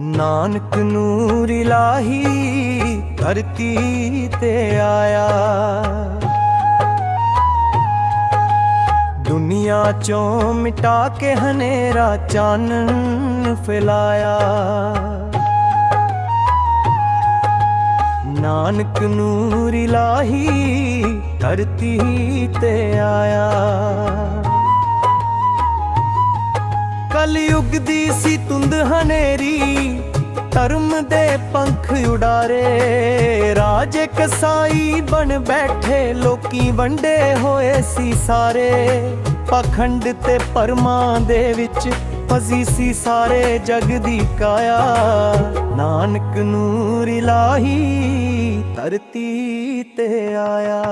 ਨਾਨਕ ਨੂਰ ਇਲਾਹੀ ਧਰਤੀ ਤੇ ਆਇਆ। ਦੁਨੀਆ ਚੋਂ ਮਿਟਾ ਕੇ ਹਨੇਰਾ ਚਾਨਣ ਫੈਲਾਇਆ। ਨਾਨਕ ਨੂਰ ਇਲਾਹੀ ਧਰਤੀ ਤੇ ਆਇਆ। ਕਲਯੁਗ ਦੀ ਸੀ ਤੁੰਦ ਹਨੇਰੀ, ਧਰਮ ਦੇ ਪੰਖ ਉਡਾਰੇ। ਰਾਜੇ ਕਸਾਈ ਬਣ ਬੈਠੇ, ਲੋਕੀ ਵੰਡੇ ਹੋਏ ਸੀ ਸਾਰੇ। ਪਖੰਡ ਤੇ ਪਰਮਾਂ ਦੇ ਵਿੱਚ ਫਸੀ ਸੀ ਸਾਰੇ ਜਗ ਦੀ ਕਾਇਆ। ਨਾਨਕ ਨੂਰ ਇਲਾਹੀ ਧਰਤੀ ਤੇ ਆਇਆ।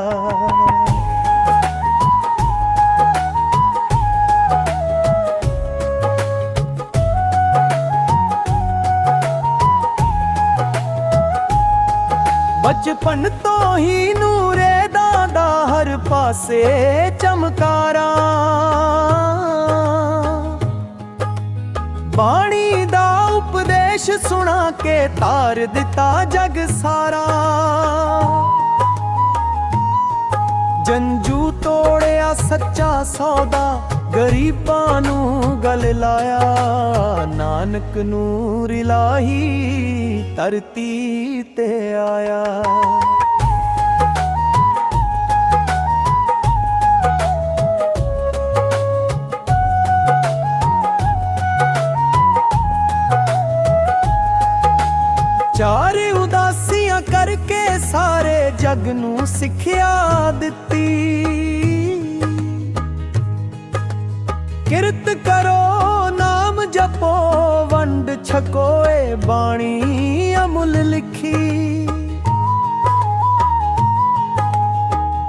ਬਚਪਨ ਤੋਂ ਹੀ ਨੂਰੇ ਦਾ ਦਾ ਹਰ ਪਾਸੇ ਚਮਕਾਰਾ। ਬਾਣੀ ਦਾ ਉਪਦੇਸ਼ ਸੁਣਾ ਕੇ ਤਾਰ ਦਿੱਤਾ ਜਗ ਸਾਰਾ। ਜੰਜੂ ਤੋੜਿਆ ਸੱਚਾ ਸੌਦਾ ਗਰੀਬਾਂ ਨੂੰ ਗਲ ਲਾਇਆ, ਨਾਨਕ ਨੂਰ ਇਲਾਹੀ ਧਰਤੀ ਤੇ ਆਇਆ। ਚਾਰ ਉਦਾਸੀਆਂ ਕਰਕੇ ਸਾਰੇ ਜਗ ਨੂੰ ਸਿੱਖਿਆ ਦਿੱਤੀ। ਕਿਰਤ ਕਰੋ, ਨਾਮ ਜਪੋ, ਵੰਡ ਛਕੋਏ ਬਾਣੀ ਅਮੁੱਲ ਲਿਖੀ।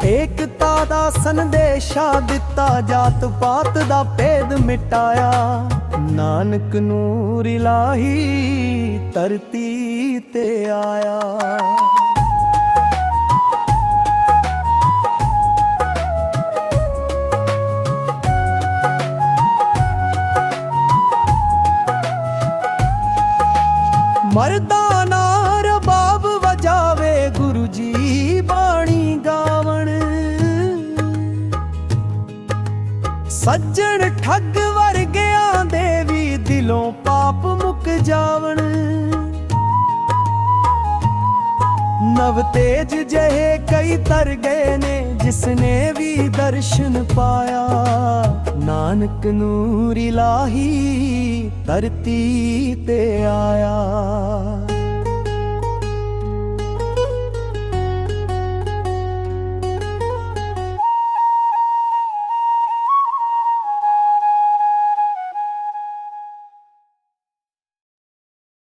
ਏਕਤਾ ਦਾ ਸੰਦੇਸ਼ਾ ਦਿੱਤਾ, ਜਾਤ ਪਾਤ ਦਾ ਭੇਦ ਮਿਟਾਇਆ। ਨਾਨਕ ਨੂਰ ਇਲਾਹੀ ਧਰਤੀ ਤੇ ਆਇਆ। ਮਰਦਾ ਨਾ ਰਬਾਬ ਵਜਾਵੇ ਗੁਰੂ ਜੀ ਬਾਣੀ ਗਾਵਣ। ਸੱਜਣ ਠੱਗ ਵਰਗਿਆਂ ਦੇ ਵੀ ਦਿਲੋਂ ਪਾਪ ਮੁੱਕ ਜਾਵਣ। ਨਵ ਤੇਜ ਜਹੇ ਕਈ ਤਰ ਗਏ ਨੇ, ਜਿਸਨੇ ਵੀ ਦਰਸ਼ਨ ਪਾਇਆ। ਨਾਨਕ ਨੂਰ ਇਲਾਹੀ ਧਰਤੀ ਤੇ ਆਇਆ।